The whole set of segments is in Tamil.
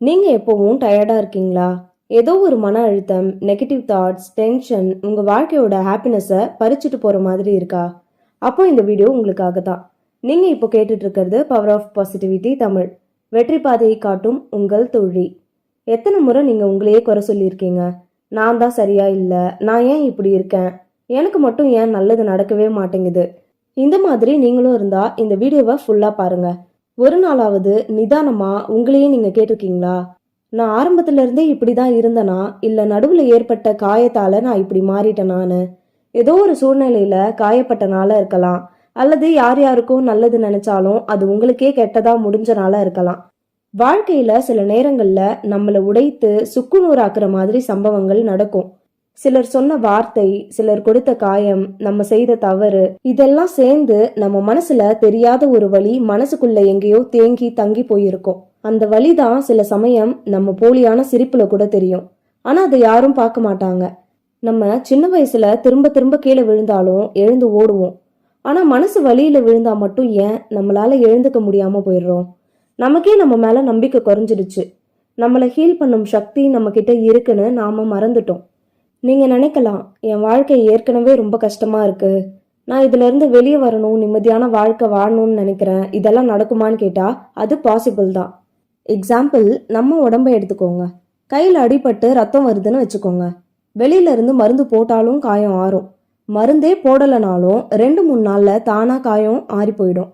நீங்கள் எப்போவும் டயர்டாக இருக்கீங்களா? ஏதோ ஒரு மன அழுத்தம் நெகட்டிவ் தாட்ஸ் டென்ஷன் உங்கள் வாழ்க்கையோட ஹாப்பினஸை பறிச்சுட்டு போகிற மாதிரி இருக்கா? அப்போ இந்த வீடியோ உங்களுக்காக தான். நீங்கள் இப்போ கேட்டுட்ருக்கிறது பவர் ஆஃப் பாசிட்டிவிட்டி தமிழ். வெற்றி பாதையை காட்டும் உங்கள் தோழி. எத்தனை முறை நீங்கள் உங்களையே குறை சொல்லியிருக்கீங்க? நான் தான் சரியா இல்லை. நான் ஏன் இப்படி இருக்கேன்? எனக்கு மட்டும் ஏன் நல்லது நடக்கவே மாட்டேங்குது? இந்த மாதிரி நீங்களும் இருந்தால் இந்த வீடியோவை ஃபுல்லாக பாருங்கள் ஒரு நாளாவது நிதானமா உங்களையே நீங்க கேட்டிருக்கீங்களா? நான் ஆரம்பத்துல இருந்தே இப்படிதான் இருந்தனா இல்ல நடுவுல ஏற்பட்ட காயத்தால நான் இப்படி மாறிட்டேன் நான்? ஏதோ ஒரு சூழ்நிலையில காயப்பட்டனால இருக்கலாம். அல்லது யார் யாருக்கும் நல்லது நினைச்சாலும் அது உங்களுக்கே கெட்டதா முடிஞ்சனால இருக்கலாம். வாழ்க்கையில சில நேரங்கள்ல நம்மளை உடைத்து சுக்குநூறாக்குற மாதிரி சம்பவங்கள் நடக்கும். சிலர் சொன்ன வார்த்தை சிலர் கொடுத்த காயம் நம்ம செய்த தவறு இதெல்லாம் சேர்ந்து நம்ம மனசுல தெரியாத ஒரு வழி மனசுக்குள்ள எங்கேயோ தேங்கி தங்கி போயிருக்கும். அந்த வழி தான் சில சமயம் நம்ம போலியான சிரிப்புல கூட தெரியும். ஆனா அதை யாரும் பார்க்க மாட்டாங்க. நம்ம சின்ன வயசுல திரும்ப திரும்ப கீழே விழுந்தாலும் எழுந்து ஓடுவோம். ஆனா மனசு வழியில விழுந்தா மட்டும் ஏன் நம்மளால எழுந்துக்க முடியாம போயிடுறோம்? நமக்கே நம்ம மேல நம்பிக்கை குறைஞ்சிடுச்சு. நம்மளை ஹீல் பண்ணும் சக்தி நம்ம கிட்ட இருக்குன்னு நாம மறந்துட்டோம். நீங்கள் நினைக்கலாம் என் வாழ்க்கை ஏற்கனவே ரொம்ப கஷ்டமாக இருக்குது நான் இதிலேருந்து வெளியே வரணும் நிம்மதியான வாழ்க்கை வாழணும்னு நினைக்கிறேன். இதெல்லாம் நடக்குமான்னு கேட்டால் அது பாசிபிள் தான். எக்ஸாம்பிள் நம்ம உடம்பை எடுத்துக்கோங்க. கையில் அடிபட்டு ரத்தம் வருதுன்னு வச்சுக்கோங்க. வெளியிலேருந்து மருந்து போட்டாலும் காயம் ஆறும். மருந்தே போடலைனாலும் ரெண்டு மூணு நாளில் தானாக காயம் ஆறி போயிடும்.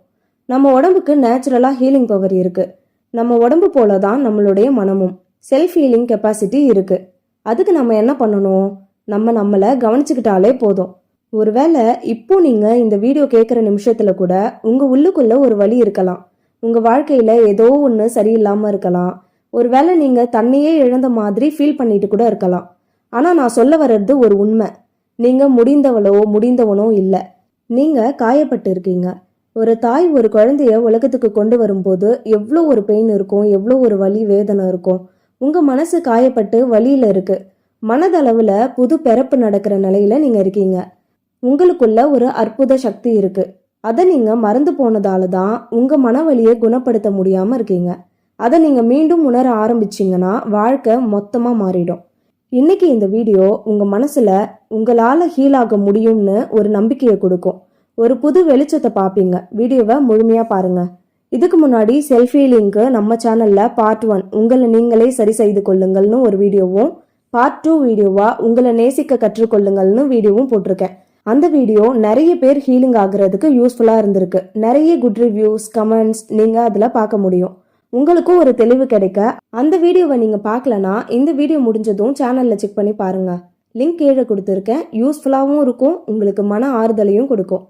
நம்ம உடம்புக்கு நேச்சுரலாக ஹீலிங் பவர் இருக்குது நம்ம உடம்பு போல தான் நம்மளுடைய மனமும். செல்ஃப் ஹீலிங் கெப்பாசிட்டி இருக்குது அதுக்கு நம்ம என்ன பண்ணணும்? நம்ம நம்மளை கவனிச்சுக்கிட்டாலே போதும். ஒருவேளை இப்போ நீங்கள் இந்த வீடியோ கேட்குற நிமிஷத்தில் கூட உங்கள் உள்ளுக்குள்ள ஒரு வழி இருக்கலாம். உங்கள் வாழ்க்கையில் ஏதோ ஒன்று சரியில்லாமல் இருக்கலாம். ஒருவேளை நீங்கள் தன்னையே இழந்த மாதிரி ஃபீல் பண்ணிட்டு கூட இருக்கலாம். ஆனால் நான் சொல்ல வர்றது ஒரு உண்மை. நீங்கள் முடிந்தவளோ முடிந்தவனோ இல்லை. நீங்கள் காயப்பட்டு இருக்கீங்க. ஒரு தாய் ஒரு குழந்தைய உலகத்துக்கு கொண்டு வரும்போது எவ்வளோ ஒரு பெயின் இருக்கும் எவ்வளோ ஒரு வலி வேதனை இருக்கும். உங்க மனசு காயப்பட்டு வழியில் இருக்கு. மனதளவுல புது பிறப்பு நடக்கிற நிலையில நீங்க இருக்கீங்க. உங்களுக்குள்ள ஒரு அற்புத சக்தி இருக்கு. அதை நீங்க மறந்து போனதால தான் உங்க மனவழியை குணப்படுத்த முடியாம இருக்கீங்க. அதை நீங்க மீண்டும் உணர ஆரம்பிச்சிங்கன்னா வாழ்க்கை மொத்தமா மாறிடும். இன்னைக்கு இந்த வீடியோ உங்க மனசுல உங்களால ஹீல் ஆக முடியும்னு ஒரு நம்பிக்கையை கொடுக்கும். ஒரு புது வெளிச்சத்தை பார்ப்பீங்க. வீடியோவை முழுமையா பாருங்க. இதுக்கு முன்னாடி செல்ஃபி லிங்க் நம்ம சேனல்ல பார்ட் ஒன் உங்களை நீங்களே சரி செய்து கொள்ளுங்கள்னு ஒரு வீடியோவும் பார்ட் டூ வீடியோவா உங்களை நேசிக்க கற்றுக்கொள்ளுங்கள்னு வீடியோவும் போட்டிருக்கேன். அந்த வீடியோ நிறைய பேர் ஹீலிங் ஆகுறதுக்கு யூஸ்ஃபுல்லா இருந்திருக்கு. நிறைய குட் ரிவ்யூஸ் கமெண்ட்ஸ் நீங்க அதுல பார்க்க முடியும். உங்களுக்கும் ஒரு தெளிவு கிடைக்க அந்த வீடியோவை நீங்க பார்க்கலனா இந்த வீடியோ முடிஞ்சதும் சேனல்ல செக் பண்ணி பாருங்க. லிங்க் கீழே கொடுத்துருக்கேன். யூஸ்ஃபுல்லாகவும் இருக்கும் உங்களுக்கு மன ஆறுதலையும் கொடுக்கும்.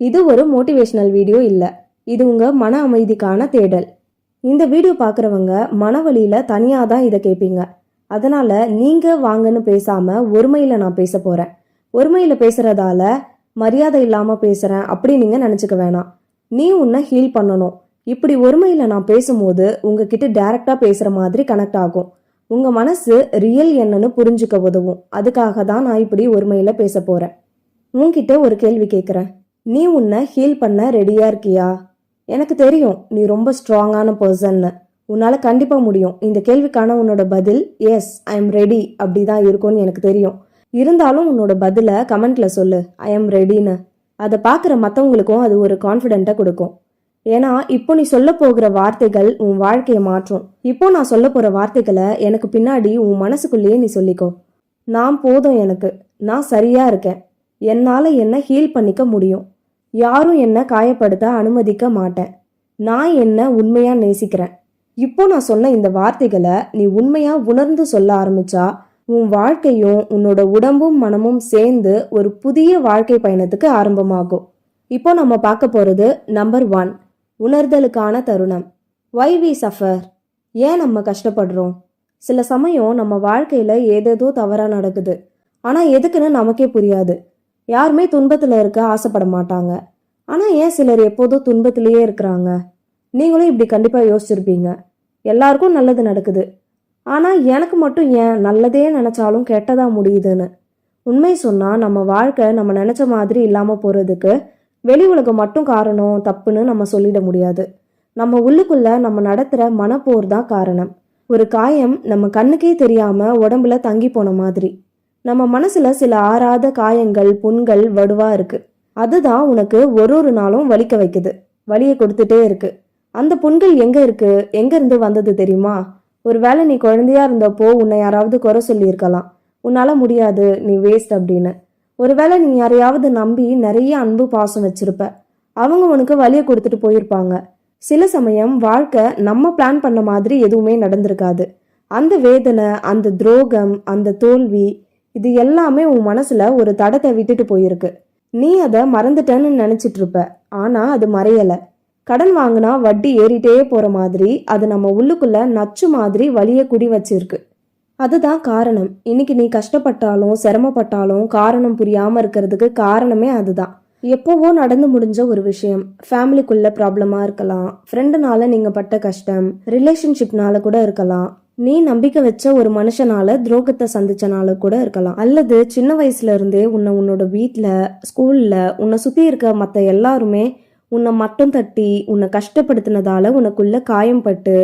இது ஒரு மோட்டிவேஷனல் வீடியோ இல்லை. இது உங்க மன அமைதிக்கான தேடல். இந்த வீடியோ பார்க்குறவங்க மனவழியில தனியாக தான் இதை கேட்பீங்க அதனால நீங்க வாங்கன்னு பேசாம ஒருமையில நான் பேச போறேன். ஒருமையில பேசுறதால மரியாதை இல்லாம பேசுறேன் அப்படி நீங்க நினைச்சுக்க வேணாம். நீ உன்னை ஹீல் பண்ணணும். இப்படி ஒருமையில நான் பேசும்போது உங்ககிட்ட டைரக்டா பேசுற மாதிரி கனெக்ட் ஆகும். உங்க மனசு ரியல் என்னன்னு புரிஞ்சுக்க உதவும். அதுக்காக தான் நான் இப்படி ஒருமையில பேச போறேன். உன்கிட்ட ஒரு கேள்வி கேட்குறேன் நீ உன்னை ஹீல் பண்ண ரெடியா இருக்கியா? எனக்கு தெரியும் நீ ரொம்ப ஸ்ட்ராங்கான பர்சன்னு உன்னால் கண்டிப்பாக முடியும். இந்த கேள்விக்கான உன்னோட பதில் எஸ் ஐ எம் ரெடி அப்படி தான் இருக்கும்னு எனக்கு தெரியும். இருந்தாலும் உன்னோட பதிலை கமெண்ட்டில் சொல்லு ஐ எம் ரெடின்னு அதை பார்க்குற மற்றவங்களுக்கும் அது ஒரு கான்ஃபிடென்ட்டை கொடுக்கும். ஏன்னா இப்போ நீ சொல்ல போகிற வார்த்தைகள் உன் வாழ்க்கையை மாற்றும். இப்போ நான் சொல்ல போகிற வார்த்தைகளை எனக்கு பின்னாடி உன் மனசுக்குள்ளேயே நீ சொல்லிக்கோ. நான் போதும் எனக்கு. நான் சரியாக இருக்கேன். என்னால் என்ன ஹீல் பண்ணிக்க முடியும். யாரும் என்னை காயப்படுத்த அனுமதிக்க மாட்டேன். நான் என்ன உண்மையா நேசிக்கிறேன்? இப்போ நான் சொன்ன இந்த வார்த்தைகளை நீ உண்மையா உணர்ந்து சொல்ல ஆரம்பிச்சா உன் வாழ்க்கையும் உன்னோட உடம்பும் மனமும் சேர்ந்து ஒரு புதிய வாழ்க்கை பயணத்துக்கு ஆரம்பமாகும். இப்போ நம்ம பார்க்க போகிறது நம்பர் ஒன் உணர்தலுக்கான தருணம். வை வி சஃபர் ஏன் நம்ம கஷ்டப்படுறோம்? சில சமயம் நம்ம வாழ்க்கையில் ஏதேதோ தவறாக நடக்குது. ஆனால் எதுக்குன்னு நமக்கே புரியாது. யாருமே துன்பத்தில் இருக்க ஆசைப்பட மாட்டாங்க. ஆனால் ஏன் சிலர் எப்போதும் துன்பத்திலேயே இருக்கிறாங்க? நீங்களும் இப்படி கண்டிப்பாக யோசிச்சிருப்பீங்க. எல்லாருக்கும் நல்லது நடக்குது. ஆனால் எனக்கு மட்டும் ஏன் நல்லதே நினச்சாலும் கெட்டதாக முடியுதுன்னு? உண்மை சொன்னால் நம்ம வாழ்க்கை நம்ம நினச்ச மாதிரி இல்லாமல் போகிறதுக்கு வெளி உலகம் மட்டும் காரணம் தப்புன்னு நம்ம சொல்லிட முடியாது. நம்ம உள்ளுக்குள்ள நம்ம நடத்துகிற மனப்போர் தான் காரணம். ஒரு காயம் நம்ம கண்ணுக்கே தெரியாமல் உடம்புல தங்கி போன மாதிரி. நம்ம மனசுல சில ஆறாத காயங்கள் புண்கள் வடுவா இருக்கு. அதுதான் உனக்கு ஒரு ஒரு நாளும் வலிக்க வைக்குது. வலியை கொடுத்துட்டே இருக்கு. அந்த புண்கள் எங்க இருக்கு? எங்க இருந்து வந்தது தெரியுமா? ஒருவேளை நீ குழந்தையா இருந்தப்போ உன்னை யாராவது குறை சொல்லியிருக்கலாம். உன்னால முடியாது. நீ வேஸ்ட் அப்படின்னு. ஒருவேளை நீ யாரையாவது நம்பி நிறைய அன்பு பாசம் வச்சிருப்ப. அவங்க உனக்கு வலியை கொடுத்துட்டு போயிருப்பாங்க. சில சமயம் வாழ்க்கை நம்ம பிளான் பண்ண மாதிரி எதுவுமே நடந்திருக்காது. அந்த வேதனை அந்த துரோகம் அந்த தோல்வி இது எல்லாமே உன் மனசுல ஒரு தடத்தை விட்டுட்டு போயிருக்கு. நீ அதை மறந்துட்டேன்னு நினைச்சிட்டு இருப்ப. ஆனா அது மறையல. கடன் வாங்கினா வட்டி ஏறிட்டே போற மாதிரி அது நம்ம உள்ளுக்குள்ள நச்சு மாதிரி வலிய குடி வச்சிருக்கு. அதுதான் காரணம். இன்னைக்கு நீ கஷ்டப்பட்டாலும் சிரமப்பட்டாலும் காரணம் புரியாம இருக்கிறதுக்கு காரணமே அதுதான். எப்போவோ நடந்து முடிஞ்ச ஒரு விஷயம். ஃபேமிலிக்குள்ள ப்ராப்ளமா இருக்கலாம். ஃப்ரெண்டுனால நீங்க பட்ட கஷ்டம் ரிலேஷன்ஷிப்னால கூட இருக்கலாம். நீ நம்பிக்கை வச்ச ஒரு மனுஷனால துரோகத்தை சந்திச்சனால கூட இருக்கலாம். அல்லது சின்ன வயசுல இருந்தே உன்னை உன்னோட வீட்டில் ஸ்கூல்ல உன்னை சுத்தி இருக்க மற்ற எல்லாருமே உன்னை மட்டும் தட்டி உன்னை கஷ்டப்படுத்தினதால உனக்குள்ள காயம்பட்டு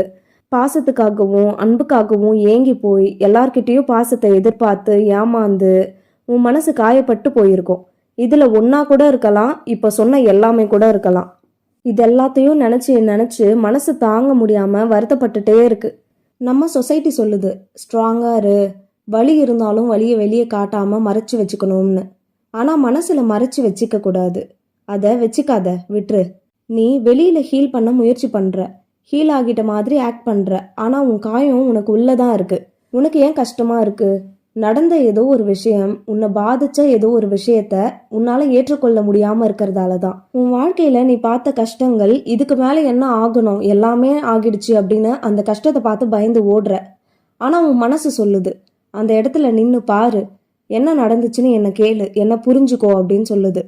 பாசத்துக்காகவும் அன்புக்காகவும் ஏங்கி போய் எல்லார்கிட்டேயும் பாசத்தை எதிர்பார்த்து ஏமாந்து உன் மனசு காயப்பட்டு போயிருக்கும். இதுல ஒன்னா கூட இருக்கலாம் இப்ப சொன்ன எல்லாமே கூட இருக்கலாம். இது எல்லாத்தையும் நினைச்சு நினைச்சு மனசு தாங்க முடியாம வருத்தப்பட்டுட்டே இருக்கு. நம்ம சொசைட்டி சொல்லுது ஸ்ட்ராங்காக இரு. வலி இருந்தாலும் வலியை வெளியே காட்டாமல் மறைச்சு வச்சுக்கணும்னு. ஆனால் மனசில் மறைச்சு வச்சுக்க கூடாது. அதை வச்சுக்காத விட்டுரு நீ வெளியில் ஹீல் பண்ண முயற்சி பண்ணுற ஹீல் ஆகிட்ட மாதிரி ஆக்ட் பண்ணுற ஆனால் உன் காயம் உனக்கு உள்ளே தான் இருக்குது உனக்கு ஏன் கஷ்டமாக இருக்குது நடந்த ஏதோ ஒரு விஷயம் உன்னை பாதிச்ச ஏதோ ஒரு விஷயத்த உன்னால ஏற்றுக்கொள்ள முடியாம இருக்கிறதால தான் உன் வாழ்க்கையில நீ பார்த்த கஷ்டங்கள் இதுக்கு மேல என்ன ஆகணும் எல்லாமே ஆகிடுச்சு அப்படின்னு அந்த கஷ்டத்தை பார்த்து பயந்து ஓடுற. ஆனா உன் மனசு சொல்லுது அந்த இடத்துல நின்னு பாரு என்ன நடந்துச்சுன்னு என்ன கேளு என்ன புரிஞ்சுக்கோ அப்படின்னு சொல்லுது.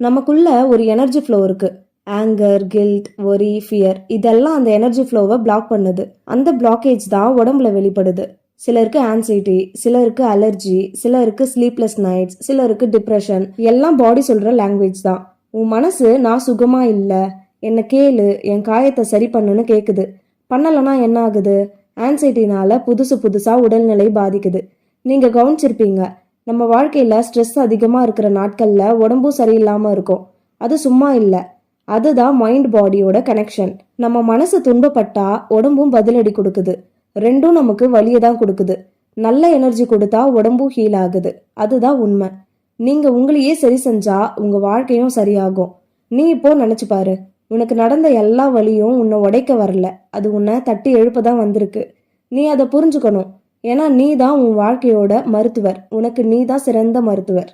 நமக்குள்ள ஒரு எனர்ஜி ஃப்ளோ இருக்கு. ஆங்கர் கில்ட் ஒரி ஃபியர் இதெல்லாம் அந்த எனர்ஜி ஃப்ளோவை பிளாக் பண்ணுது. அந்த பிளாக்கேஜ் தான் உடம்புல வெளிப்படுது. சிலருக்கு ஆன்சைட்டி சிலருக்கு அலர்ஜி சிலருக்கு ஸ்லீப்லெஸ் நைட்ஸ் சிலருக்கு டிப்ரெஷன் எல்லாம் பாடி சொல்கிற லாங்குவேஜ் தான். உன் மனசு நான் சுகமாக இல்லை. என்னை கேளு. என் காயத்தை சரி பண்ணுன்னு கேட்குது பண்ணலைன்னா என்ன ஆகுது ஆன்சைட்டினால புதுசு புதுசாக உடல்நிலை பாதிக்குது. நீங்கள் கவனிச்சிருப்பீங்க. நம்ம வாழ்க்கையில் ஸ்ட்ரெஸ் அதிகமாக இருக்கிற நாட்களில் உடம்பும் சரியில்லாமல் இருக்கும். அது சும்மா இல்லை. அதுதான் மைண்ட் பாடியோட கனெக்ஷன் நம்ம மனசு துன்பப்பட்டா உடம்பும் பதிலடி கொடுக்குது. ரெண்டும் நமக்கு வலியை தான் கொடுக்குது. நல்ல எனர்ஜி கொடுத்தா உடம்பும் ஹீல் ஆகுது. அதுதான் உண்மை. நீங்க உங்களையே சரி செஞ்சா உங்க வாழ்க்கையும் சரியாகும். நீ இப்போ நினைச்சு பாரு. உனக்கு நடந்த எல்லா வலியும் உன்னை உடைக்க வரல. அது உன்னை தட்டி எழுப்ப தான் வந்திருக்கு. நீ அதை புரிஞ்சுக்கணும். ஏன்னா நீ தான் உன் வாழ்க்கையோட மருத்துவர். உனக்கு நீ தான் சிறந்த மருத்துவர்.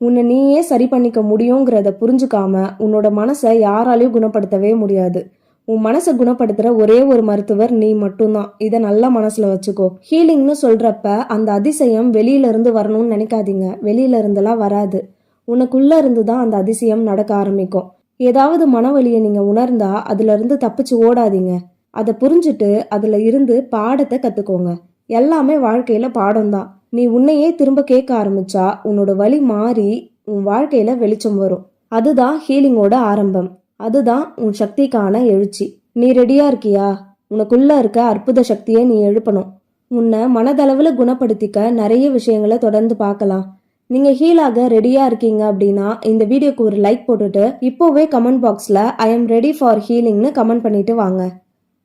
உன்னை நீயே சரி பண்ணிக்க முடியுங்கிறத புரிஞ்சுக்காம உன்னோட மனசை யாராலையும் குணப்படுத்தவே முடியாது. உன் மனசை குணப்படுத்துகிற ஒரே ஒரு மருத்துவர் நீ மட்டும்தான். இதை நல்லா மனசில் வச்சுக்கோ. ஹீலிங்னு சொல்கிறப்ப அந்த அதிசயம் வெளியில இருந்து வரணும்னு நினைக்காதீங்க. வெளியிலருந்தெல்லாம் வராது. உனக்குள்ளே இருந்து தான் அந்த அதிசயம் நடக்க ஆரம்பிக்கும். ஏதாவது மனவழியை நீங்கள் உணர்ந்தா அதுலேருந்து தப்பிச்சு ஓடாதீங்க. அதை புரிஞ்சுட்டு அதில் இருந்து பாடத்தை கற்றுக்கோங்க எல்லாமே வாழ்க்கையில் பாடம்தான். நீ உன்னையே திரும்ப கேட்க ஆரம்பிச்சா உன்னோட வழி மாறி உன் வாழ்க்கையில் வெளிச்சம் வரும். அதுதான் ஹீலிங்கோட ஆரம்பம். அதுதான் உன் சக்திக்கான எழுச்சி. நீ ரெடியா இருக்கியா? உனக்குள்ள இருக்க அற்புத சக்தியை நீ எழுப்பணும். உன்னை மனதளவில் குணப்படுத்திக்க நிறைய விஷயங்களை தொடர்ந்து பார்க்கலாம். நீங்கள் ஹீலாக ரெடியாக இருக்கீங்க அப்படின்னா இந்த வீடியோக்கு ஒரு லைக் போட்டுட்டு இப்போவே கமெண்ட் பாக்ஸில் ஐ எம் ரெடி ஃபார் ஹீலிங்னு கமெண்ட் பண்ணிட்டு வாங்க.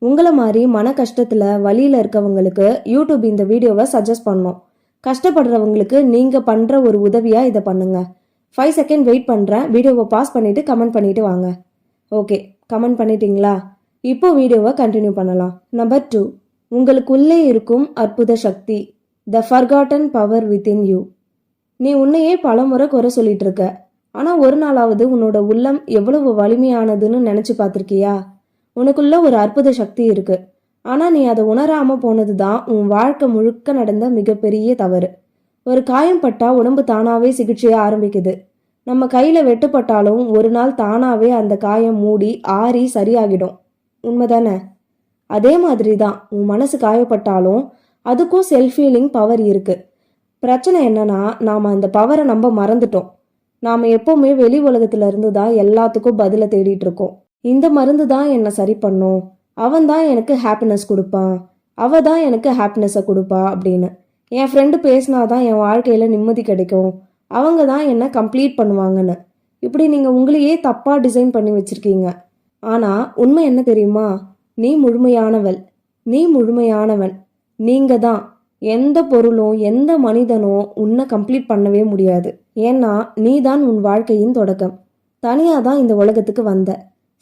உங்களை மாதிரி மன கஷ்டத்தில் வழியில் இருக்கவங்களுக்கு யூடியூப் இந்த வீடியோவை சஜஸ்ட் பண்ணும். கஷ்டப்படுறவங்களுக்கு நீங்கள் பண்ணுற ஒரு உதவியாக இதை பண்ணுங்கள் ஃபைவ் செகண்ட் வெயிட் பண்ணுறேன் வீடியோவை பாஸ் பண்ணிவிட்டு கமெண்ட் பண்ணிட்டு வாங்க. ஓகே கமெண்ட் பண்ணிட்டீங்களா? இப்போ வீடியோவை கண்டினியூ பண்ணலாம். நம்பர் டூ உங்களுக்குள்ளே இருக்கும் அற்புத சக்தி the forgotten power within you நீ உன்னையே பலமுறை குறை சொல்லிட்டு இருக்க. ஆனால் ஒரு நாளாவது உன்னோட உள்ளம் எவ்வளவு வலிமையானதுன்னு நினச்சி பார்த்துருக்கியா? உனக்குள்ள ஒரு அற்புத சக்தி இருக்கு. ஆனால் நீ அதை உணராமல் போனது தான் உன் வாழ்க்கை முழுக்க நடந்த மிகப்பெரிய தவறு. ஒரு காயம் பட்டா உடம்பு தானாவே சிகிச்சையை ஆரம்பிக்குது. நம்ம கையில் வெட்டுப்பட்டாலும் ஒரு நாள் தானாகவே அந்த காயம் மூடி ஆறி சரியாகிடும். உண்மைதானே? அதே மாதிரி தான் உன் மனசு காயப்பட்டாலும் அதுக்கும் செல்ஃப் ஹீலிங் பவர் இருக்குது பிரச்சனை என்னன்னா நாம் அந்த பவரை நம்ம மறந்துட்டோம். நாம் எப்போவுமே வெளி உலகத்துல இருந்து தான் எல்லாத்துக்கும் பதிலை தேடிட்டு இருக்கோம். இந்த மருந்து தான் என்னை சரி பண்ணும். அவன் தான் எனக்கு ஹாப்பினஸ் கொடுப்பான். அவ தான் எனக்கு ஹாப்பினஸை கொடுப்பா அப்படின்னு. என் ஃப்ரெண்டு பேசினாதான் என் வாழ்க்கையில் நிம்மதி கிடைக்கும். அவங்க தான் என்னை கம்ப்ளீட் பண்ணுவாங்கன்னு. இப்படி நீங்கள் உங்களையே தப்பாக டிசைன் பண்ணி வச்சுருக்கீங்க. ஆனால் உண்மை என்ன தெரியுமா? நீ முழுமையானவள். நீ முழுமையானவன். நீங்கள் தான். எந்த பொருளும் எந்த மனிதனும் உன்னை கம்ப்ளீட் பண்ணவே முடியாது. ஏன்னா நீ தான் உன் வாழ்க்கையின் தொடக்கம். தனியாக தான் இந்த உலகத்துக்கு வந்த.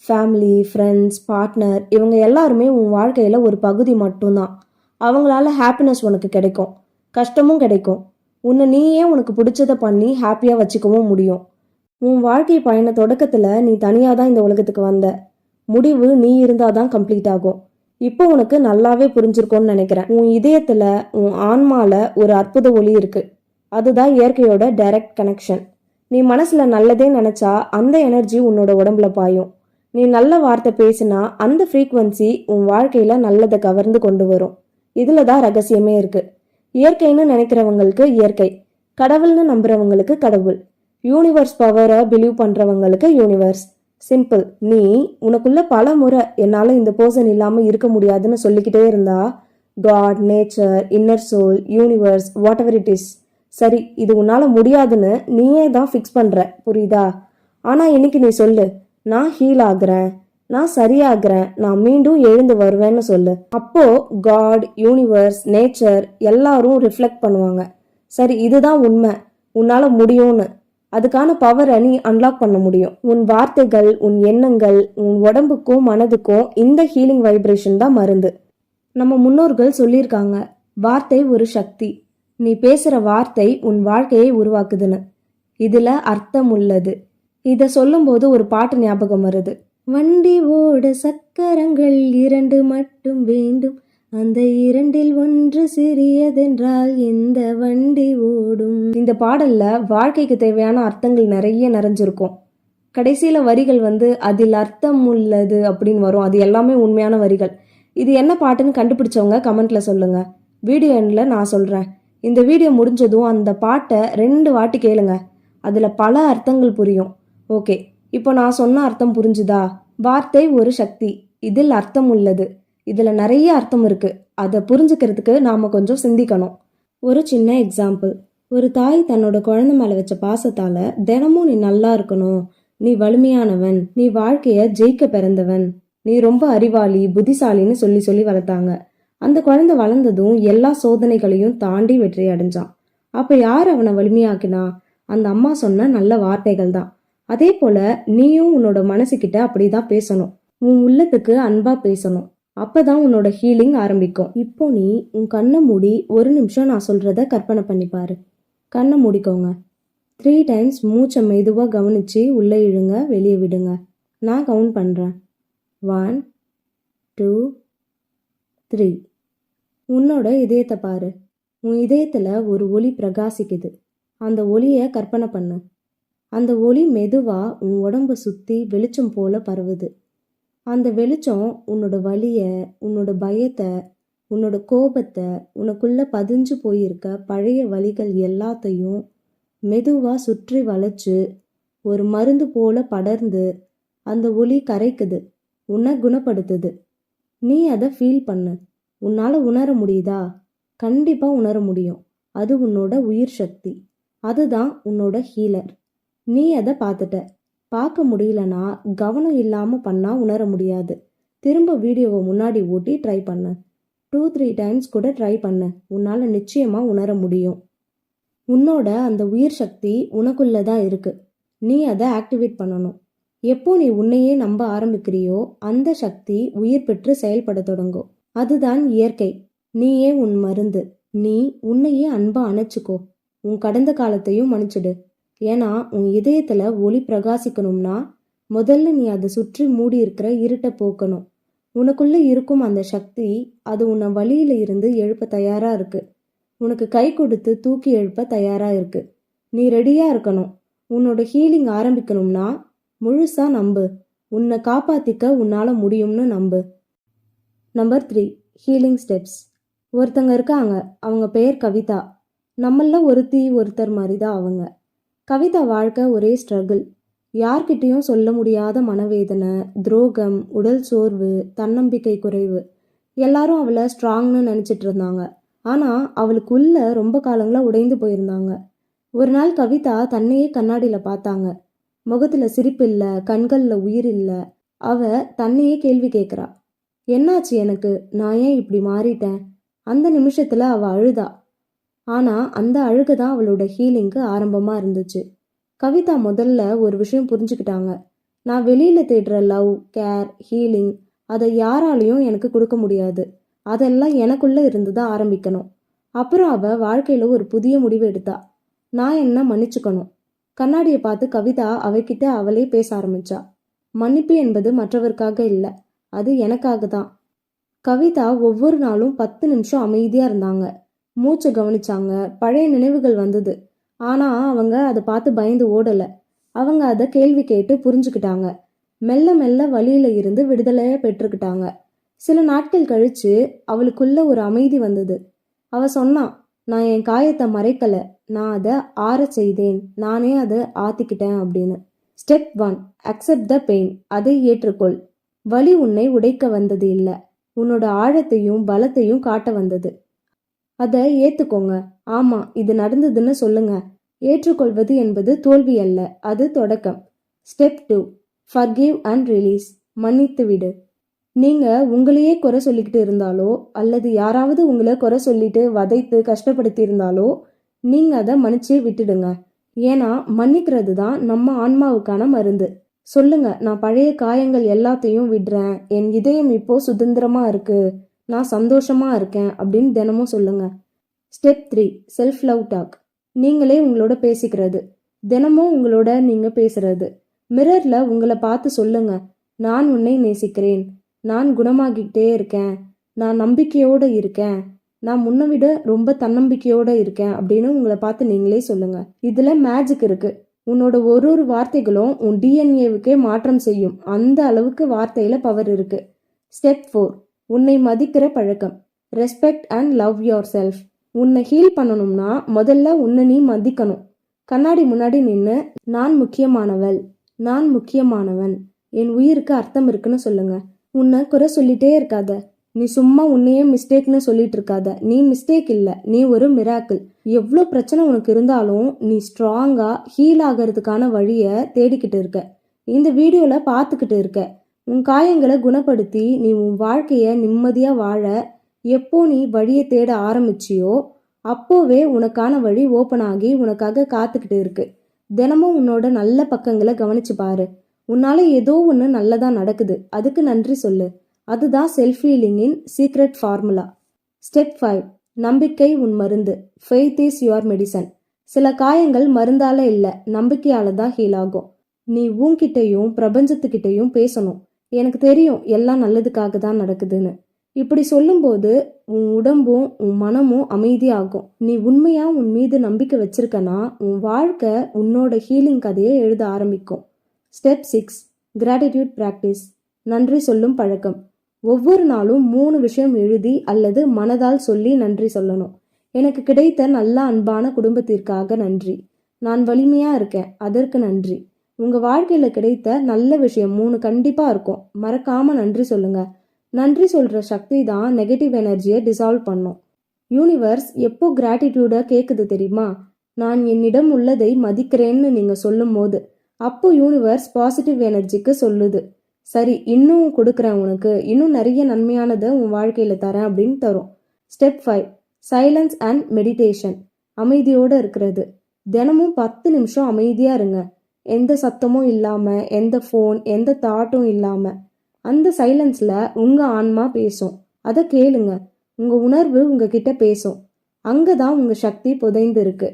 ஃபேமிலி ஃப்ரெண்ட்ஸ் பார்ட்னர் இவங்க எல்லாருமே உன் வாழ்க்கையில் ஒரு பகுதி மட்டும்தான். அவங்களால ஹாப்பினஸ் உனக்கு கிடைக்கும். கஷ்டமும் கிடைக்கும். உன்னை நீயே உனக்கு பிடிச்சதை பண்ணி ஹாப்பியாக வச்சுக்கவும் முடியும். உன் வாழ்க்கை பயண தொடக்கத்தில் நீ தனியாக தான் இந்த உலகத்துக்கு வந்த. முடிவு நீ இருந்தால் தான் கம்ப்ளீட் ஆகும். இப்போ உனக்கு நல்லாவே புரிஞ்சிருக்கோன்னு நினைக்கிறேன். உன் இதயத்தில் உன் ஆன்மால ஒரு அற்புத ஒளி இருக்குது அதுதான் இயற்கையோட டைரக்ட் கனெக்ஷன் நீ மனசில் நல்லதே நினச்சா அந்த எனர்ஜி உன்னோட உடம்புல பாயும். நீ நல்ல வார்த்தை பேசினா அந்த ஃப்ரீக்குவன்சி உன் வாழ்க்கையில் நல்லதை கவர்ந்து கொண்டு வரும். இதில் தான் ரகசியமே இருக்குது இயற்கைன்னு நினைக்கிறவங்களுக்கு இயற்கை கடவுள்னு நம்புறவங்களுக்கு கடவுள் யூனிவர்ஸ் பவரை பிலீவ் பண்றவங்களுக்கு யூனிவர்ஸ் சிம்பிள் நீ உனக்குள்ள பல முறை என்னால் இந்த பர்சன் இல்லாமல் இருக்க முடியாதுன்னு சொல்லிக்கிட்டே இருந்தா God nature inner soul universe whatever it is சரி இது உன்னால் முடியாதுன்னு நீயே தான் ஃபிக்ஸ் பண்ணுற புரியுதா? ஆனால் இன்னைக்கு நீ சொல்லு நான் ஹீல் ஆகுறேன். நான் சரியாகிறேன். நான் மீண்டும் எழுந்து வருவேன்னு சொல்லு. அப்போ காட் யூனிவர்ஸ் நேச்சர் எல்லாரும் ரிஃப்ளெக்ட் பண்ணுவாங்க. சரி இதுதான் உண்மை. உன்னால முடியும்னு. அதுக்கான பவரை நீ அன்லாக் பண்ண முடியும். உன் வார்த்தைகள் உன் எண்ணங்கள் உன் உடம்புக்கும் மனதுக்கும் இந்த ஹீலிங் வைப்ரேஷன் தான் மருந்து. நம்ம முன்னோர்கள் சொல்லியிருக்காங்க வார்த்தை ஒரு சக்தி. நீ பேசுற வார்த்தை உன் வாழ்க்கையை உருவாக்குதுன்னு. இதுல அர்த்தம் உள்ளது. இதை சொல்லும்போது ஒரு பாட்டு ஞாபகம் வருது. வண்டி ஓட சக்கரங்கள் இரண்டு மட்டும் வேண்டும். அந்த இரண்டில் ஒன்று சிறியதென்றால் எந்த வண்டி ஓடும்? இந்த பாடல்ல வாழ்க்கைக்கு தேவையான அர்த்தங்கள் நிறைய நிறைஞ்சிருக்கும். கடைசியில வரிகள் வந்து அதில் அர்த்தம் உள்ளது அப்படின்னு வரும். அது எல்லாமே உண்மையான வரிகள். இது என்ன பாட்டுன்னு கண்டுபிடிச்சவங்க கமெண்ட்ல சொல்லுங்க. வீடியோ எண்ணில் நான் சொல்றேன். இந்த வீடியோ முடிஞ்சதும் அந்த பாட்டை ரெண்டு வாட்டி கேளுங்க. அதுல பல அர்த்தங்கள் புரியும். ஓகே. இப்போ நான் சொன்ன அர்த்தம் புரிஞ்சுதா? வார்த்தை ஒரு சக்தி. இதில் அர்த்தம் உள்ளது. இதில் நிறைய அர்த்தம் இருக்கு. அதை புரிஞ்சுக்கிறதுக்கு நாம கொஞ்சம் சிந்திக்கணும். ஒரு சின்ன எக்ஸாம்பிள் ஒரு தாய் தன்னோட குழந்தை மேலே வச்ச பாசத்தால தினமும் நீ நல்லா இருக்கணும். நீ வலிமையானவன். நீ வாழ்க்கையை ஜெயிக்க பிறந்தவன். நீ ரொம்ப அறிவாளி புத்திசாலின்னு சொல்லி சொல்லி வளர்த்தாங்க. அந்த குழந்தை வளர்ந்ததும் எல்லா சோதனைகளையும் தாண்டி வெற்றி அடைஞ்சான் அப்போ யார் அவனை வலிமையாக்கினா? அந்த அம்மா சொன்ன நல்ல வார்த்தைகள் தான். அதே போல நீயும் உன்னோட மனசுக்கிட்ட அப்படிதான் பேசணும். உன் உள்ளத்துக்கு அன்பா பேசணும். அப்பதான் உன்னோட ஹீலிங் ஆரம்பிக்கும். இப்போ நீ உன் கண்ணை மூடி ஒரு நிமிஷம் நான் சொல்றத கற்பனை பண்ணி பாரு. கண்ணை மூடிக்கோங்க. த்ரீ டைம்ஸ் மூச்சை மெதுவாக கவனிச்சு உள்ளே இழுங்க வெளியே விடுங்க. நான் கவுண்ட் பண்ணுறேன் ஒன் டூ த்ரீ உன்னோட இதயத்தை பாரு. உன் இதயத்தில் ஒரு ஒளி பிரகாசிக்குது. அந்த ஒளியை கற்பனை பண்ணு. அந்த ஒளி மெதுவாக உன் உடம்ப சுற்றி வெளிச்சம் போல பரவுது. அந்த வெளிச்சம் உன்னோட வலியை உன்னோட பயத்தை உன்னோட கோபத்தை உனக்குள்ள பதிஞ்சு போயிருக்க பழைய வழிகள் எல்லாத்தையும் மெதுவாக சுற்றி வளைச்சு ஒரு மருந்து போல படர்ந்து அந்த ஒளி கரைக்குது உன்னை குணப்படுத்துது. நீ அதை ஃபீல் பண்ணு. உன்னால் உணர முடியுதா? கண்டிப்பாக உணர முடியும். அது உன்னோட உயிர் சக்தி. அதுதான் உன்னோட ஹீலர் நீ அதை பார்த்துட்ட? பார்க்க முடியலனா கவனம் இல்லாமல் பண்ணால் உணர முடியாது. திரும்ப வீடியோவை முன்னாடி ஓட்டி ட்ரை பண்ணு. டூ த்ரீ டைம்ஸ் கூட ட்ரை பண்ணு. உன்னால் நிச்சயமாக உணர முடியும். உன்னோட அந்த உயிர் சக்தி உனக்குள்ளே தான் இருக்குது நீ அதை ஆக்டிவேட் பண்ணணும். எப்போ நீ உன்னையே நம்ப ஆரம்பிக்கிறியோ அந்த சக்தி உயிர் பெற்று செயல்பட தொடங்கும். அதுதான் இயற்கை. நீயே உன் மருந்து. நீ உன்னையே அன்பா அணைச்சிக்கோ. உன் கடந்த காலத்தையும் மன்னிச்சிடு. ஏன்னா உன் இதயத்தில் ஒளி பிரகாசிக்கணும்னா முதல்ல நீ அதை சுற்றி மூடி இருக்கிற இருட்டை போக்கணும். உனக்குள்ள இருக்கும் அந்த சக்தி அது உன்னை வழியில இருந்து எழுப்ப தயாரா இருக்கு. உனக்கு கை கொடுத்து தூக்கி எழுப்ப தயாரா இருக்கு. நீ ரெடியா இருக்கணும். உன்னோட ஹீலிங் ஆரம்பிக்கணும்னா முழுசா நம்பு. உன்னை காப்பாத்திக்க உன்னால முடியும்னு நம்பு. Number three healing steps. ஒருத்தங்க இருக்காங்க. அவங்க பெயர் கவிதா. நம்மள ஒருத்தி ஒருத்தர் மாதிரி தான் அவங்க. கவிதா வாழ்க்கை ஒரே ஸ்ட்ரகிள் யார்கிட்டையும் சொல்ல முடியாத மனவேதனை துரோகம் உடல் சோர்வு தன்னம்பிக்கை குறைவு. எல்லாரும் அவளை ஸ்ட்ராங்னு நினச்சிட்டு இருந்தாங்க. ஆனால் அவளுக்குள்ள ரொம்ப காலங்களாக உடைந்து போயிருந்தாங்க. ஒரு நாள் கவிதா தன்னையே கண்ணாடியில் பார்த்தாங்க. முகத்தில் சிரிப்பு இல்லை கண்களில் உயிர் இல்லை. அவ தன்னையே கேள்வி கேட்குறா என்னாச்சு எனக்கு? நான் ஏன் இப்படி மாறிட்டேன்? அந்த நிமிஷத்தில் அவள் அழுதா. ஆனால் அந்த அழுகை தான் அவளோட ஹீலிங்க்கு ஆரம்பமாக இருந்துச்சு. கவிதா முதல்ல ஒரு விஷயம் புரிஞ்சுக்கிட்டாங்க. நான் வெளியில் தேடுற லவ் கேர் ஹீலிங் அதை யாராலையும் எனக்கு கொடுக்க முடியாது. அதெல்லாம் எனக்குள்ளே இருந்து தான் ஆரம்பிக்கணும். அப்புறம் அவள் வாழ்க்கையில் ஒரு புதிய முடிவு எடுத்தா. நான் என்ன மன்னிச்சுக்கணும்? கண்ணாடியை பார்த்து கவிதா அவகிட்ட அவளே பேச ஆரம்பிச்சா. மன்னிப்பு என்பது மற்றவருக்காக இல்லை அது எனக்காக தான். கவிதா ஒவ்வொரு நாளும் பத்து நிமிஷம் அமைதியாக இருந்தாங்க. மூச்சை கவனிச்சாங்க. பழைய நினைவுகள் வந்தது. ஆனால் அவங்க அதை பார்த்து பயந்து ஓடலை. அவங்க அதை கேள்வி கேட்டு புரிஞ்சுக்கிட்டாங்க. மெல்ல மெல்ல வழியில இருந்து விடுதலையை பெற்றுக்கிட்டாங்க. சில நாட்கள் கழிச்சு அவளுக்குள்ள ஒரு அமைதி வந்தது. அவ சொன்னான் நான் என் காயத்தை மறைக்கல. நான் அதை ஆற செய்தேன். நானே அதை ஆத்திக்கிட்டேன் அப்படின்னு. Step one accept the pain அதை ஏற்றுக்கொள். வலி உன்னை உடைக்க வந்தது இல்லை. உன்னோட ஆழத்தையும் பலத்தையும் காட்ட வந்தது. அதை ஏத்துக்கோங்க. ஆமா இது நடந்ததுன்னு சொல்லுங்க. ஏற்றுக்கொள்வது என்பது தோல்வி அல்ல அது தொடக்கம். Step two forgive and release மன்னித்து விடு. நீங்க உங்களையே குறை சொல்லிக்கிட்டு இருந்தாலோ அல்லது யாராவது உங்களை குறை சொல்லிட்டு வதைத்து கஷ்டப்படுத்தி இருந்தாலோ நீங்க அதை மன்னிச்சு விட்டுடுங்க. ஏன்னா மன்னிக்கிறது தான் நம்ம ஆன்மாவுக்கான மருந்து. சொல்லுங்க நான் பழைய காயங்கள் எல்லாத்தையும் விடுறேன் என் இதயம் இப்போ சுதந்திரமா இருக்கு. நான் சந்தோஷமாக இருக்கேன் அப்படின்னு தினமும் சொல்லுங்கள் step three self love talk நீங்களே உங்களோட பேசிக்கிறது. தினமும் உங்களோட நீங்கள் பேசுறது. மிரரில் உங்களை பார்த்து சொல்லுங்க. நான் உன்னை நேசிக்கிறேன். நான் குணமாகிக்கிட்டே இருக்கேன். நான் நம்பிக்கையோடு இருக்கேன். நான் முன்ன விட ரொம்ப தன்னம்பிக்கையோடு இருக்கேன் அப்படின்னு உங்களை பார்த்து நீங்களே சொல்லுங்க. இதில் மேஜிக் இருக்குது உன்னோட ஒரு ஒரு வார்த்தைகளும் உன் டிஎன்ஏவுக்கே மாற்றம் செய்யும். அந்த அளவுக்கு வார்த்தையில் பவர் இருக்குது ஸ்டெப் ஃபோர் உன்னை மதிக்கிற பழக்கம். Respect and love yourself உன்னை ஹீல் பண்ணணும்னா முதல்ல உன்னை நீ மதிக்கணும். கண்ணாடி முன்னாடி நின்று நான் முக்கியமானவள். நான் முக்கியமானவன். என் உயிருக்கு அர்த்தம் இருக்குன்னு சொல்லுங்க. உன்னை குறை சொல்லிட்டே இருக்காத. நீ சும்மா உன்னையே மிஸ்டேக்னு சொல்லிட்டு இருக்காத. நீ மிஸ்டேக் இல்லை. நீ ஒரு மிராக்கிள் எவ்வளோ பிரச்சனை உனக்கு இருந்தாலும் நீ ஸ்ட்ராங்காக ஹீல் ஆகிறதுக்கான வழியை தேடிக்கிட்டு இருக்க. இந்த வீடியோவில் பார்த்துக்கிட்டு இருக்க. உன் காயங்களை குணப்படுத்தி நீ உன் வாழ்க்கையை நிம்மதியாக வாழ எப்போ நீ வழியை தேட ஆரம்பிச்சியோ அப்போவே உனக்கான வழி ஓப்பன் ஆகி உனக்காக காத்துக்கிட்டு இருக்கு. தினமும் உன்னோட நல்ல பக்கங்களை கவனிச்சு பாரு. உன்னால ஏதோ ஒன்று நல்லதா நடக்குது. அதுக்கு நன்றி சொல்லு. அதுதான் செல்ஃப் ஹீலிங்கின் சீக்ரெட் ஃபார்முலா ஸ்டெப் ஃபைவ் நம்பிக்கை உன் மருந்து. ஃபெய்த் இஸ் யுவர் மெடிசன் சில காயங்கள் மருந்தால இல்லை நம்பிக்கையால தான் ஹீல் ஆகும். நீ உன்கிட்டையும் பிரபஞ்சத்துக்கிட்டையும் பேசணும். எனக்கு தெரியும் எல்லாம் நல்லதுக்காக தான் நடக்குதுன்னு. இப்படி சொல்லும்போது உன் உடம்பும் உன் மனமும் அமைதியாகும். நீ உண்மையா உன் மீது நம்பிக்கை வச்சிருக்கனா உன் வாழ்க்கை உன்னோட ஹீலிங் கதையை எழுத ஆரம்பிக்கும். ஸ்டெப் சிக்ஸ் கிராட்டிடியூட் ப்ராக்டிஸ் நன்றி சொல்லும் பழக்கம். ஒவ்வொரு நாளும் மூணு விஷயம் எழுதி அல்லது மனதால் சொல்லி நன்றி சொல்லணும். எனக்கு கிடைத்த நல்ல அன்பான குடும்பத்திற்காக நன்றி. நான் வலிமையா இருக்கேன் அதற்கு நன்றி. உங்க வாழ்க்கையில கிடைத்த நல்ல விஷயம் மூணு கண்டிப்பா இருக்கும். மறக்காம நன்றி சொல்லுங்க. நன்றி சொல்ற சக்தி தான் நெகட்டிவ் எனர்ஜியை டிசால்வ் பண்ணும். யூனிவர்ஸ் எப்போ கிராட்டிடியூட கேக்குது தெரியுமா? நான் என்னிடம் உள்ளதை மதிக்கிறேன்னு நீங்க சொல்லும் போது அப்போ யூனிவர்ஸ் பாசிட்டிவ் எனர்ஜிக்கு சொல்லுது. சரி இன்னும் கொடுக்குறேன் உனக்கு. இன்னும் நிறைய நன்மையானதை உன் வாழ்க்கையில தரேன் அப்படின்னு தரும். Step five silence and meditation அமைதியோடு இருக்கிறது. தினமும் பத்து நிமிஷம் அமைதியாக இருங்க. எந்த சத்தமும் இல்லாமல் எந்த ஃபோன் எந்த தாட்டும் இல்லாமல் அந்த சைலன்ஸில் உங்கள் ஆன்மா பேசும். அதை கேளுங்க. உங்கள் உணர்வு உங்ககிட்ட பேசும். அங்கே தான் உங்கள் சக்தி புதைந்து இருக்கு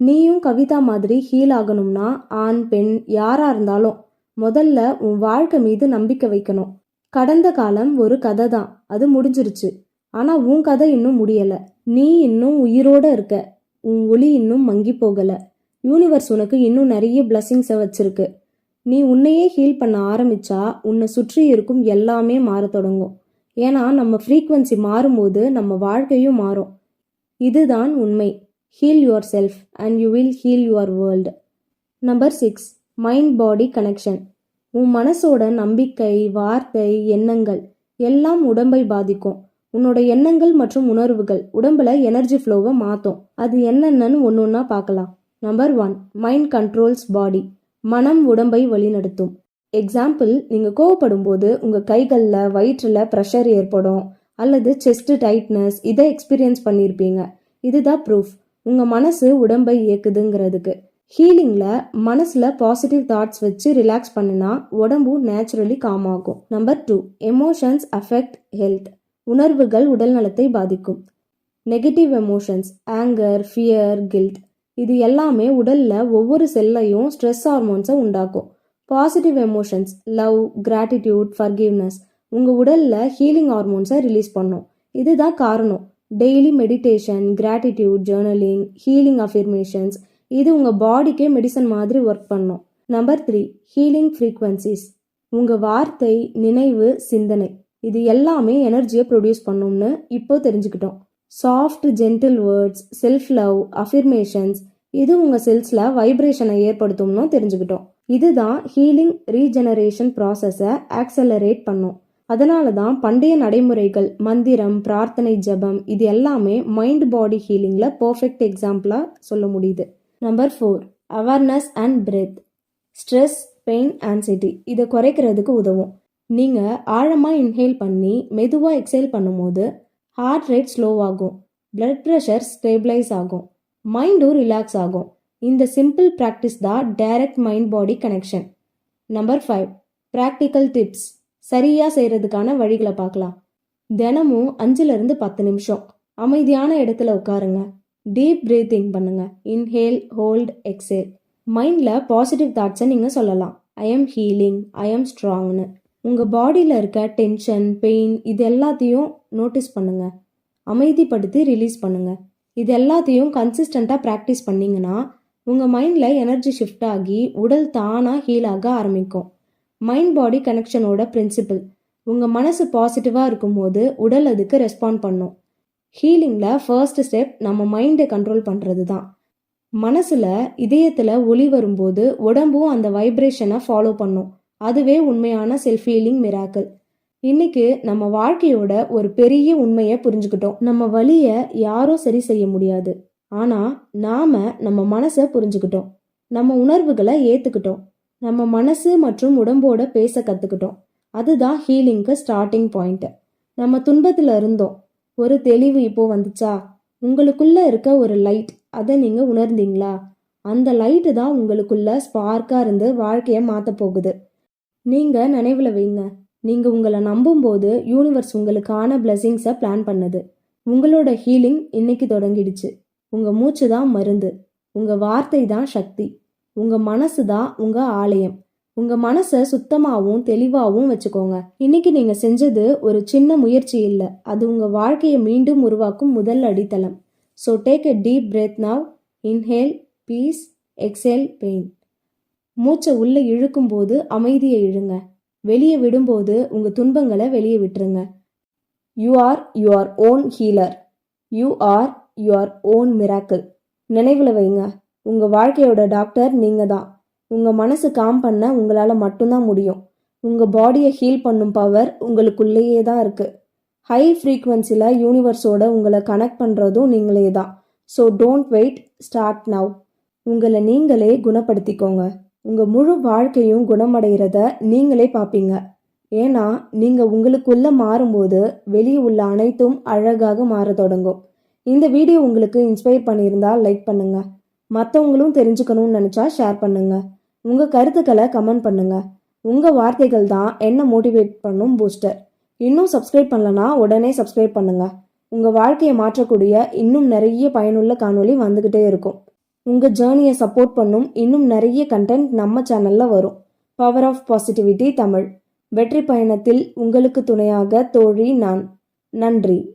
நீயும் கவிதா மாதிரி ஹீல் ஆகணும்னா ஆண் பெண் யாரா இருந்தாலும் முதல்ல உன் வாழ்க்கை மீது நம்பிக்கை வைக்கணும். கடந்த காலம் ஒரு கதை தான் அது முடிஞ்சிருச்சு. ஆனா உன் கதை இன்னும் முடியல. நீ இன்னும் உயிரோட இருக்க. உன் ஒளி இன்னும் மங்கி போகலை. யூனிவர்ஸ் உனக்கு இன்னும் நிறைய பிளஸ்ஸிங்ஸை வச்சிருக்கு. நீ உன்னையே ஹீல் பண்ண ஆரம்பிச்சா உன்னை சுற்றி இருக்கும் எல்லாமே மாறத் தொடங்கும். ஏன்னா நம்ம ஃப்ரீக்வன்சி மாறும்போது நம்ம வாழ்க்கையும் மாறும். இதுதான் உண்மை. Heal yourself and you will heal your world number six mind body connection உன் மனசோட நம்பிக்கை வார்த்தை எண்ணங்கள் எல்லாம் உடம்பை பாதிக்கும். உன்னோட எண்ணங்கள் மற்றும் உணர்வுகள் உடம்புல எனர்ஜி ஃப்ளோவை மாற்றும் அது என்னென்னு ஒன்று ஒன்றா பார்க்கலாம். Number one mind controls body மனம் உடம்பை வழிநடத்தும். எக்ஸாம்பிள் நீங்கள் கோவப்படும் போது உங்கள் கைகளில் வயிற்றில் ப்ரெஷர் ஏற்படும் அல்லது செஸ்ட் டைட்னஸ் இதை எக்ஸ்பீரியன்ஸ் பண்ணியிருப்பீங்க இதுதான் ப்ரூஃப் உங்கள் மனசு உடம்பை இயக்குதுங்கிறதுக்கு. ஹீலிங்கில் மனசில் பாசிட்டிவ் தாட்ஸ் வச்சு ரிலாக்ஸ் பண்ணினா உடம்பும் நேச்சுரலி காம் ஆகும். Number two emotions affect health உணர்வுகள் உடல் நலத்தை பாதிக்கும். Negative emotions anger fear guilt இது எல்லாமே உடலில் ஒவ்வொரு செல்லையும் ஸ்ட்ரெஸ் ஹார்மோன்ஸை உண்டாக்கும். Positive emotions love gratitude forgiveness உங்கள் உடலில் ஹீலிங் ஹார்மோன்ஸை ரிலீஸ் பண்ணும். இதுதான் காரணம். Daily meditation gratitude journaling healing affirmations இது உங்கள் பாடிக்கே மெடிசன் மாதிரி ஒர்க் பண்ணும். நம்பர் த்ரீ ஹீலிங் ஃப்ரீக்வன்சிஸ் உங்கள் வார்த்தை நினைவு சிந்தனை இது எல்லாமே எனர்ஜியை ப்ரொடியூஸ் பண்ணும்னு இப்போ தெரிஞ்சுக்கிட்டோம். Soft gentle words self love affirmations இது உங்கள் செல்ஸில் வைப்ரேஷனை ஏற்படுத்தும்னு தெரிஞ்சுக்கிட்டோம். இதுதான் ஹீலிங் ரீஜெனரேஷன் ப்ராசஸை ஆக்சலரேட் பண்ணும். அதனால தான் பண்டைய நடைமுறைகள் மந்திரம் பிரார்த்தனை ஜபம் இது எல்லாமே மைண்ட் பாடி ஹீலிங்கில் பர்ஃபெக்ட் எக்ஸாம்பிளாக சொல்ல முடியுது. Number four awareness and breath stress pain anxiety இதை குறைக்கிறதுக்கு உதவும். நீங்கள் ஆழமாக இன்ஹேல் பண்ணி மெதுவாக எக்ஸைல் பண்ணும்போது ஹார்ட் ரேட் ஸ்லோவாகும் பிளட் ப்ரெஷர் ஸ்டேபிளைஸ் ஆகும். மைண்டும் ரிலாக்ஸ் ஆகும். இந்த சிம்பிள் ப்ராக்டிஸ் தான் direct mind body connection number five practical tips சரியாக செய்கிறதுக்கான வழிகளை பார்க்கலாம். தினமும் அஞ்சுலேருந்து பத்து நிமிஷம். அமைதியான இடத்துல உட்காருங்க. டீப் பிரீத்திங் பண்ணுங்க. இன்ஹேல் ஹோல்ட் எக்ஸேல் மைண்டில் பாசிட்டிவ் தாட்ஸை நீங்கள் சொல்லலாம். I am healing I am ஸ்ட்ராங்னு உங்கள் பாடியில் இருக்க டென்ஷன் பெயின் இது எல்லாத்தையும் நோட்டீஸ் பண்ணுங்கள் அமைதிப்படுத்தி ரிலீஸ் பண்ணுங்கள் இது எல்லாத்தையும் கன்சிஸ்டண்ட்டாக ப்ராக்டிஸ் பண்ணீங்கன்னா உங்கள் மைண்டில் எனர்ஜி ஷிஃப்ட் ஆகி உடல் தானாக ஹீல் ஆக ஆரம்பிக்கும். மைண்ட் பாடி கனெக்ஷனோட பிரின்சிபிள் உங்கள் மனசு பாசிட்டிவாக இருக்கும்போது உடல் அதுக்கு ரெஸ்பாண்ட் பண்ணும். ஹீலிங்கில் ஃபர்ஸ்ட் ஸ்டெப் நம்ம மைண்டை கண்ட்ரோல் பண்ணுறது தான். மனசில் இதயத்தில் ஒளி வரும்போது உடம்பும் அந்த வைப்ரேஷனை ஃபாலோ பண்ணும். அதுவே உண்மையான செல்ஃப் ஹீலிங் மிராக்கள் இன்னைக்கு நம்ம வாழ்க்கையோட ஒரு பெரிய உண்மையை புரிஞ்சுக்கிட்டோம். நம்ம வழியை யாரும் சரி செய்ய முடியாது. ஆனால் நாம நம்ம மனசை புரிஞ்சுக்கிட்டோம். நம்ம உணர்வுகளை ஏற்றுக்கிட்டோம் நம்ம மனசு மற்றும் உடம்போட பேச கற்றுக்கிட்டோம் அதுதான் ஹீலிங்க்கு ஸ்டார்டிங் பாயிண்ட் நம்ம துன்பத்தில் இருந்தோம். ஒரு தெளிவு இப்போ வந்துச்சா? உங்களுக்குள்ள இருக்க ஒரு லைட் அதை நீங்கள் உணர்ந்தீங்களா? அந்த லைட்டு தான் உங்களுக்குள்ள ஸ்பார்க்காக இருந்து வாழ்க்கையை மாற்ற போகுது. நீங்கள் நினைவில் வைங்க. நீங்கள் உங்களை நம்பும்போது யூனிவர்ஸ் உங்களுக்கான பிளெஸிங்ஸை பிளான் பண்ணுது. உங்களோட ஹீலிங் இன்னைக்கு தொடங்கிடுச்சு. உங்கள் மூச்சு தான் மருந்து. உங்கள் வார்த்தை தான் சக்தி. உங்கள் மனசு தான் உங்கள் ஆலயம். உங்கள் மனசை சுத்தமாகவும் தெளிவாகவும் வச்சுக்கோங்க. இன்னைக்கு நீங்கள் செஞ்சது ஒரு சின்ன முயற்சி இல்லை. அது உங்கள் வாழ்க்கையை மீண்டும் உருவாக்கும் முதல் அடித்தளம். So take a deep breath now inhale peace exhale pain மூச்சை உள்ளே இழுக்கும்போது அமைதியை இழுங்க. வெளியே விடும்போது உங்கள் துன்பங்களை வெளியே விட்டுருங்க. You are your own healer you are your own miracle நினைவில் வைங்க. உங்கள் வாழ்க்கையோட டாக்டர் நீங்கள் தான் உங்கள் மனசு காம் பண்ண உங்களால் மட்டும்தான் முடியும். உங்கள் பாடியை ஹீல் பண்ணும் பவர் உங்களுக்குள்ளேயே தான் இருக்குது ஹை ஃப்ரீக்வன்சியில் யூனிவர்ஸோட உங்களை கனெக்ட் பண்ணுறதும் நீங்களே தான் so don't wait start now உங்களை நீங்களே குணப்படுத்திக்கோங்க. உங்கள் முழு வாழ்க்கையும் குணமடைகிறத நீங்களே பார்ப்பீங்க ஏன்னா நீங்கள் உங்களுக்குள்ள மாறும்போது வெளியே உள்ள அனைத்தும் அழகாக மாறத் தொடங்கும். இந்த வீடியோ உங்களுக்கு இன்ஸ்பயர் பண்ணியிருந்தா லைக் பண்ணுங்க. மற்றவங்களும் தெரிஞ்சுக்கணும்னு நினச்சா ஷேர் பண்ணுங்க. உங்கள் கருத்துக்களை கமெண்ட் பண்ணுங்க. உங்கள் வார்த்தைகள் தான் என்ன மோட்டிவேட் பண்ணும் பூஸ்டர் இன்னும் சப்ஸ்கிரைப் பண்ணலனா உடனே சப்ஸ்கிரைப் பண்ணுங்க. உங்கள் வாழ்க்கையை மாற்றக்கூடிய இன்னும் நிறைய பயனுள்ள காணொளி வந்துக்கிட்டே இருக்கும். உங்கள் ஜேர்னியை சப்போர்ட் பண்ணும் இன்னும் நிறைய கண்டென்ட் நம்ம சேனலில் வரும். Power of positivity Tamil. வெற்றி பயணத்தில் உங்களுக்கு துணையாக தோழி நான். நன்றி.